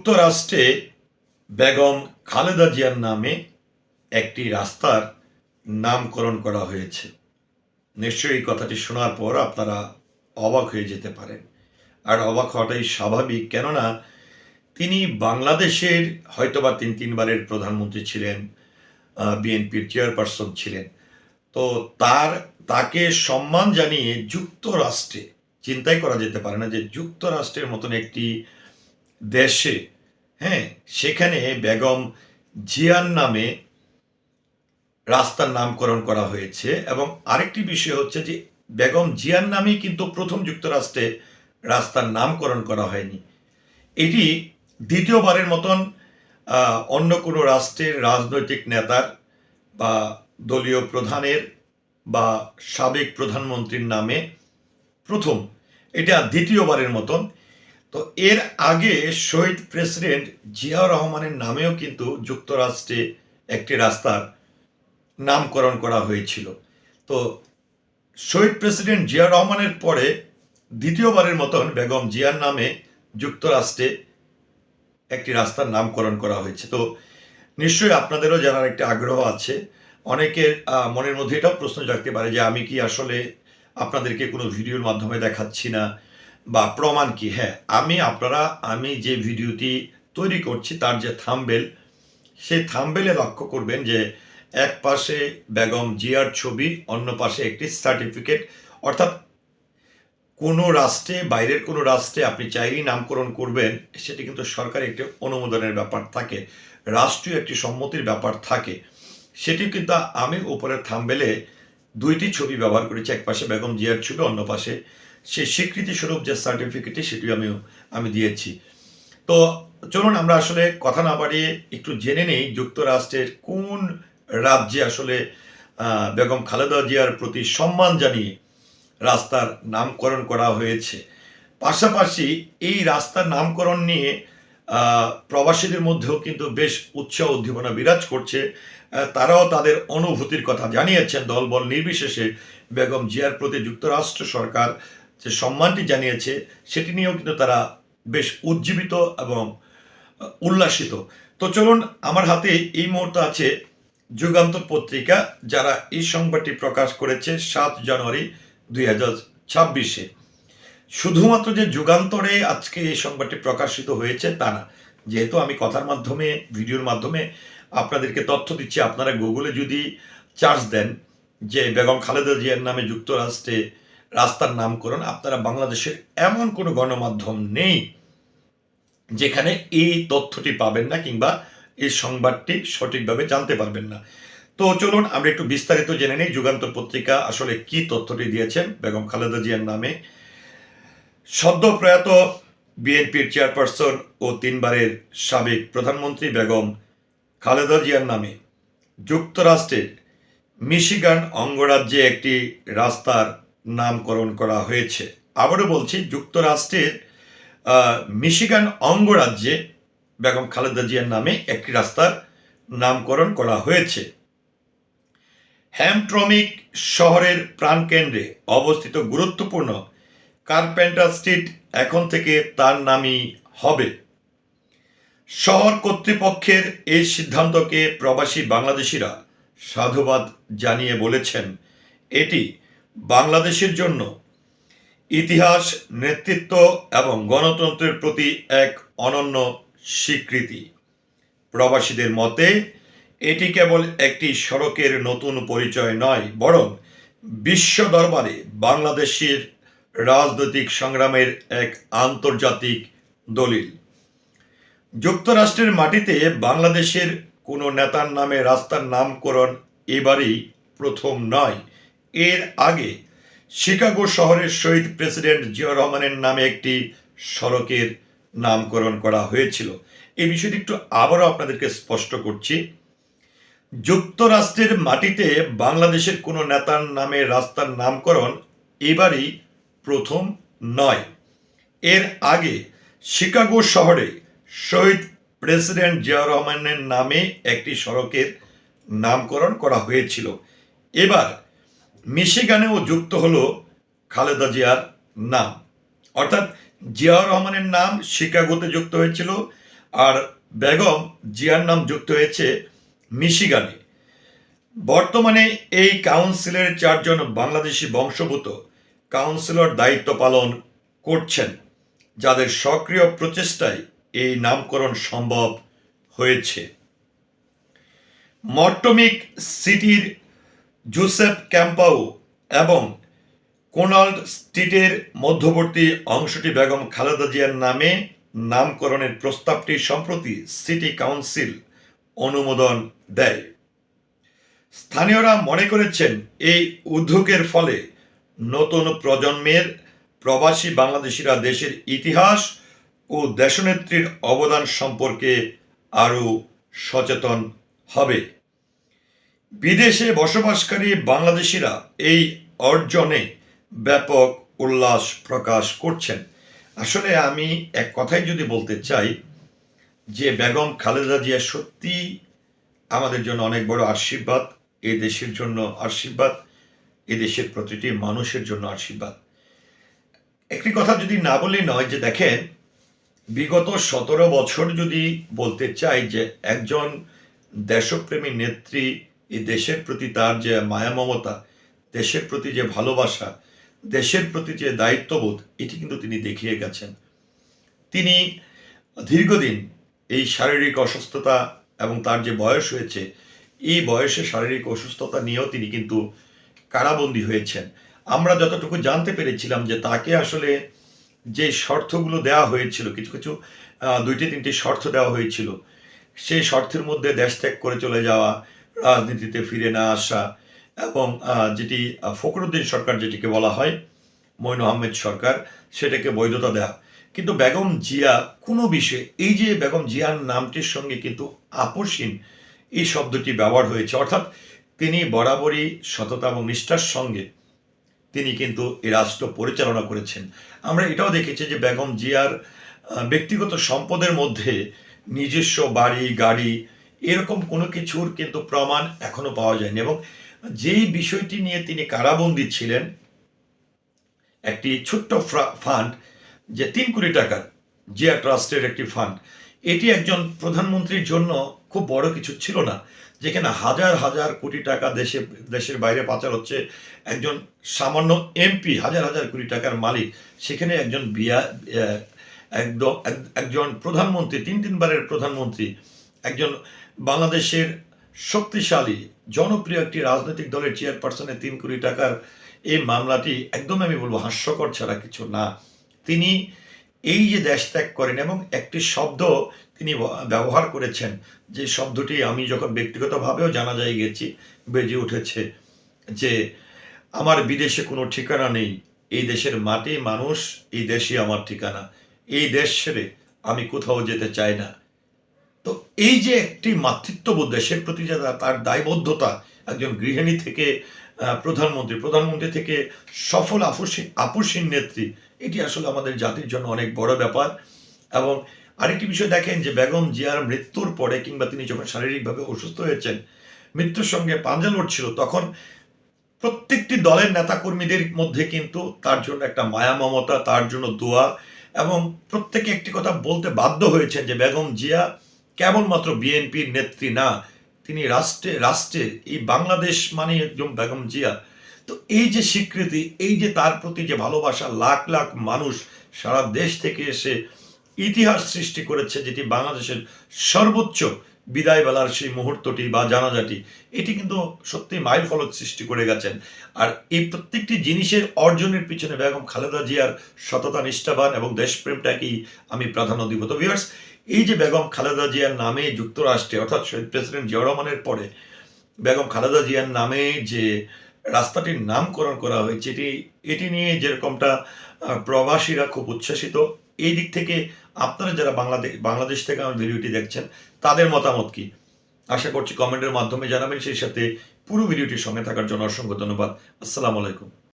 যুক্তরাষ্ট্রে বেগম খালেদা জিয়ার নামে একটি রাস্তার নামকরণ করা হয়েছে। নিশ্চয়ই এই কথাটি শোনার পর আপনারা অবাক হয়ে যেতে পারেন। আর অবাক হওয়াটাই স্বাভাবিক, কেননা তিনি বাংলাদেশের হয়তোবা তিন, তিনবারের প্রধানমন্ত্রী ছিলেন বিএনপির চেয়ারপারসন ছিলেন। তো তার, তাকে সম্মান জানিয়ে যুক্তরাষ্ট্রে, চিন্তাই করা যেতে পারে না যে যুক্তরাষ্ট্রের মতন একটি দেশে হ্যাঁ সেখানে বেগম জিয়ার নামে রাস্তার নামকরণ করা হয়েছে এবং আরেকটি বিষয় হচ্ছে যে বেগম জিয়ার নামেই কিন্তু প্রথম যুক্তরাষ্ট্রে রাস্তার নামকরণ করা হয়নি। এটি দ্বিতীয়বারের মতন অন্য কোনো রাষ্ট্রের রাজনৈতিক নেতার বা দলীয় প্রধানের বা সাবেক প্রধানমন্ত্রীর নামে প্রথম। এটা দ্বিতীয়বারের মতন তো এর আগে শহীদ প্রেসিডেন্ট জিয়াউর রহমানের নামেও কিন্তু যুক্তরাষ্ট্রে একটি রাস্তার নামকরণ করা হয়েছিল। তো শহীদ প্রেসিডেন্ট জিয়াউর রহমানের পরে দ্বিতীয়বারের মতন বেগম জিয়ার নামে যুক্তরাষ্ট্রে একটি রাস্তার নামকরণ করা হয়েছে। তো নিশ্চয়ই আপনাদেরও জানার একটি আগ্রহ আছে। অনেকের মনের মধ্যে এটাও প্রশ্ন জাগতে পারে যে আমি কি আসলে আপনাদেরকে কোনো ভিডিওর মাধ্যমে দেখাচ্ছি না? বা প্রমাণ কি? হ্যাঁ আমি আপনারা, আমি যে ভিডিওটি তৈরি করছি তার যে থাম্বেল, সেই থাম্বেলে লক্ষ্য করবেন যে এক পাশে বেগম জিয়ার ছবি, অন্য পাশে একটি সার্টিফিকেট অর্থাৎ কোনো রাষ্ট্রে, বাইরের কোনো রাষ্ট্রে আপনি চাইলেই নামকরণ করবেন, সেটি কিন্তু সরকারি একটি অনুমোদনের ব্যাপার থাকে, রাষ্ট্রীয় একটি সম্মতির ব্যাপার থাকে। সেটি কিন্তু আমি উপরের থাম্বেলে দুইটি ছবি ব্যবহার করেছি, এক পাশে বেগম জিয়ার ছবি, অন্য পাশে সেই স্বীকৃতি স্বরূপ যে সার্টিফিকেটটি সেটি আমি আমি দিয়েছি। তো চলুন আমরা আসলে কথা না বাড়িয়ে একটু জেনে নেই যুক্তরাষ্ট্রের কোন রাজ্যে আসলে বেগম খালেদা জিয়ার প্রতি সম্মান জানিয়ে রাস্তার নামকরণ করা হয়েছে। পাশাপাশি এই রাস্তার নামকরণ নিয়ে প্রবাসীদের মধ্যেও কিন্তু বেশ উৎসাহ উদ্দীপনা বিরাজ করছে। তারাও তাদের অনুভূতির কথা জানিয়েছেন। দলবল নির্বিশেষে বেগম জিয়ার প্রতি যুক্তরাষ্ট্র সরকার যে সম্মানটি জানিয়েছে, সেটি নিয়েও কিন্তু তারা বেশ উজ্জীবিত এবং উল্লাসিত। তো চলুন, আমার হাতে এই মুহূর্তে আছে যুগান্তর পত্রিকা, যারা এই সংবাদটি প্রকাশ করেছে সাত জানুয়ারি দুই হাজার ছাব্বিশে। শুধুমাত্র যে যুগান্তরে আজকে এই সংবাদটি প্রকাশিত হয়েছে তা না। যেহেতু আমি কথার মাধ্যমে, ভিডিওর মাধ্যমে আপনাদেরকে তথ্য দিচ্ছি, আপনারা গুগলে যদি চার্জ দেন যে বেগম খালেদা জিয়ার নামে যুক্তরাষ্ট্রে রাস্তার নামকরণ, আপনারা বাংলাদেশের এমন কোনো গণমাধ্যম নেই যেখানে এই তথ্যটি পাবেন না কিংবা এই সংবাদটি সঠিকভাবে জানতে পারবেন না। তো চলুন, আমরা একটু বিস্তারিত জেনে নিই। যুগান্তর পত্রিকা আসলে কি তথ্যটি দিয়েছেন? বেগম খালেদা জিয়ার নামে। সদ্য প্রয়াত বিএনপির চেয়ারপারসন ও তিনবারের সাবেক প্রধানমন্ত্রী বেগম খালেদা জিয়ার নামে। যুক্তরাষ্ট্রের মিশিগান অঙ্গরাজ্যে একটি রাস্তার নামকরণ করা হয়েছে। আবারও বলছি, যুক্তরাষ্ট্রের মিশিগান অঙ্গরাজ্যে বেগম খালেদা জিয়ার নামে একটি রাস্তার নামকরণ করা হয়েছে। হ্যামট্রমিক শহরের প্রাণকেন্দ্রে অবস্থিত গুরুত্বপূর্ণ কার্পেন্টার স্ট্রিট এখন থেকে তার নামই হবে। শহর কর্তৃপক্ষের এই সিদ্ধান্তকে প্রবাসী বাংলাদেশিরা সাধুবাদ জানিয়ে বলেছেন। এটি বাংলাদেশের জন্য ইতিহাস, নেতৃত্ব এবং গণতন্ত্রের প্রতি এক অনন্য স্বীকৃতি। প্রবাসীদের মতে, এটি কেবল একটি সড়কের নতুন পরিচয় নয়, বরং বিশ্ব দরবারে বাংলাদেশের রাজনৈতিক সংগ্রামের এক আন্তর্জাতিক দলিল। যুক্তরাষ্ট্রের মাটিতে বাংলাদেশের কোনো নেতার নামে রাস্তার নামকরণ এবারই প্রথম নয়। এর আগে শিকাগো শহরের শহীদ প্রেসিডেন্ট জিয়া রহমানের নামে একটি সড়কের নামকরণ করা হয়েছিল। এই বিষয়টি একটু আবারও আপনাদেরকে স্পষ্ট করছি। যুক্তরাষ্ট্রের মাটিতে বাংলাদেশের কোনো নেতার নামে রাস্তার নামকরণ এবারই প্রথম নয়। এর আগে শিকাগো শহরে শহীদ প্রেসিডেন্ট জিয়া রহমানের নামে একটি সড়কের নামকরণ করা হয়েছিল। এবার মিশিগানেও যুক্ত হলো খালেদা জিয়ার নাম। অর্থাৎ জিয়াউর রহমানের নাম শিকাগোতে যুক্ত হয়েছিল আর বেগম জিয়ার নাম যুক্ত হয়েছে মিশিগানে। বর্তমানে এই কাউন্সিলের চারজন বাংলাদেশি বংশভূত কাউন্সিলর দায়িত্ব পালন করছেন, যাদের সক্রিয় প্রচেষ্টায় এই নামকরণ সম্ভব হয়েছে। মর্টমিক সিটির জোসেফ ক্যাম্পাউ এবং কোনাল্ড স্ট্রিটের মধ্যবর্তী অংশটি বেগম খালেদা জিয়ার নামে নামকরণের প্রস্তাবটি সম্প্রতি সিটি কাউন্সিল অনুমোদন দেয়। স্থানীয়রা মনে করেছেন, এই উদ্যোগের ফলে নতুন প্রজন্মের প্রবাসী বাংলাদেশিরা দেশের ইতিহাস ও দেশনেত্রীর অবদান সম্পর্কে আরও সচেতন হবে। বিদেশে বসবাসকারী বাংলাদেশিরা এই অর্জনে ব্যাপক উল্লাস প্রকাশ করছেন। আসলে আমি এক কথাই যদি বলতে চাই যে বেগম খালেদা জিয়া সত্যি আমাদের জন্য অনেক বড় আশীর্বাদ, এ দেশের জন্য আশীর্বাদ, এ দেশের প্রতিটি মানুষের জন্য আশীর্বাদ। একটি কথা যদি না বলি নয় যে দেখেন, বিগত সতেরো বছর যদি বলতে চাই যে একজন দেশপ্রেমী নেত্রী এই দেশের প্রতি তার যে মায়া মমতা, দেশের প্রতি যে ভালোবাসা, দেশের প্রতি যে দায়িত্ববোধ, এটি কিন্তু তিনি দেখিয়ে গেছেন। তিনি দীর্ঘদিন এই শারীরিক অসুস্থতা এবং তার যে বয়স হয়েছে, এই বয়সে শারীরিক অসুস্থতা নিয়েও তিনি কিন্তু কারাবন্দী হয়েছেন। আমরা যতটুকু জানতে পেরেছিলাম যে তাকে আসলে যে শর্তগুলো দেওয়া হয়েছিল, কিছু কিছু দুইটি, তিনটি শর্ত দেওয়া হয়েছিল, সেই শর্তের মধ্যে দেশ ত্যাগ করে চলে যাওয়া রাজনীতিতে ফিরে না আসা এবং যেটি ফখরুদ্দিন সরকার যেটিকে বলা হয় মইন আহমেদ সরকার, সেটাকে বৈধতা দেওয়া কিন্তু বেগম জিয়া কোনো বিষয়ে, এই যে বেগম জিয়ার নামটির সঙ্গে কিন্তু আপসীন এই শব্দটি ব্যবহার হয়েছে। অর্থাৎ তিনি বরাবরই সততা এবং নিষ্ঠার সঙ্গে তিনি কিন্তু এই রাষ্ট্র পরিচালনা করেছেন। আমরা এটাও দেখেছি যে বেগম জিয়ার ব্যক্তিগত সম্পদের মধ্যে নিজস্ব বাড়ি, গাড়ি এরকম কোনো কিছুর কিন্তু প্রমাণ এখনও পাওয়া যায়নি এবং যেই বিষয়টি নিয়ে তিনি কারাবন্দী ছিলেন, একটি ছোট্ট ফান্ড যে তিন কোটি টাকার জিয়া ট্রাস্টের একটি ফান্ড, এটি একজন প্রধানমন্ত্রীর জন্য খুব বড় কিছু ছিল না, যেখানে হাজার হাজার কোটি টাকা দেশে, দেশের বাইরে পাচার হচ্ছে, একজন সামান্য এমপি, হাজার হাজার কোটি টাকার মালিক, সেখানে একজন বিয়া একদম এক- একজন প্রধানমন্ত্রী, তিন তিনবারের প্রধানমন্ত্রী, একজন বাংলাদেশের শক্তিশালী, জনপ্রিয় একটি রাজনৈতিক দলের চেয়ারপারসনের তিন কোটি টাকার এই মামলাটি, একদম আমি বলব হাস্যকর ছাড়া কিছু না। তিনি এই যে দেশ ত্যাগ করেন এবং একটি শব্দ তিনি ব্যবহার করেছেন, যে শব্দটি আমি যখন ব্যক্তিগতভাবেও জানা যায় গেছি, বেজে উঠেছে যে আমার বিদেশে কোনো ঠিকানা নেই, এই দেশের মাটি মানুষ, এই দেশই আমার ঠিকানা, এই দেশ ছেড়ে আমি কোথাও যেতে চাই না। তো এই যে একটি মাতৃত্ববোধ, দেশের প্রতি যে তার- তার দায়বদ্ধতা, একজন গৃহিণী থেকে প্রধানমন্ত্রী প্রধানমন্ত্রী থেকে সফল আপসী আপসীন নেত্রী, এটি আসলে আমাদের জাতির জন্য অনেক বড় ব্যাপার। এবং আরেকটি বিষয় দেখেন যে বেগম জিয়ার মৃত্যুর পরে কিংবা তিনি যখন শারীরিকভাবে অসুস্থ হয়েছেন, মৃত্যুর সঙ্গে পাঞ্জা লড়ছিল, তখন প্রত্যেকটি দলের নেতাকর্মীদের মধ্যে কিন্তু তার জন্য একটা মায়া মমতা, তার জন্য দোয়া, এবং প্রত্যেকে একটি কথা বলতে বাধ্য হয়েছেন যে বেগম জিয়া কেবলমাত্র বিএনপির নেত্রী না, তিনি রাষ্ট্রে রাষ্ট্রের এই বাংলাদেশ মানে একজন বেগম জিয়া। তো এই যে স্বীকৃতি, এই যে তার প্রতি যে ভালোবাসা, লাখ লাখ মানুষ সারা দেশ থেকে এসে ইতিহাস সৃষ্টি করেছে, যেটি বাংলাদেশের সর্বোচ্চ বিদায় বেলার সেই মুহূর্তটি বা জানাজাটি, এটি কিন্তু সত্যি মাইল ফলক সৃষ্টি করে গেছেন। আর এই প্রত্যেকটি জিনিসের অর্জনের পিছনে বেগম খালেদা জিয়ার সততা, নিষ্ঠাবান এবং দেশপ্রেমটাকেই আমি প্রাধান্য দিব। তো ভিউয়ার্স এই যে বেগম খালেদা জিয়ার নামে যুক্তরাষ্ট্রে, অর্থাৎ শহীদ প্রেসিডেন্ট জিয়া রহমানের পরে বেগম খালেদা জিয়ার নামে যে রাস্তাটির নামকরণ করা হয়েছে, এটি এটি নিয়ে যেরকমটা প্রবাসীরা খুব উচ্ছ্বাসিত, এই দিক থেকে আপনারা যারা বাংলাদেশ বাংলাদেশ থেকে আমার ভিডিওটি দেখছেন, তাদের মতামত কি? আশা করছি কমেন্টের মাধ্যমে জানাবেন, সেই সাথে পুরো ভিডিওটির সঙ্গে থাকার জন্য অসংখ্য ধন্যবাদ। আসসালামু আলাইকুম।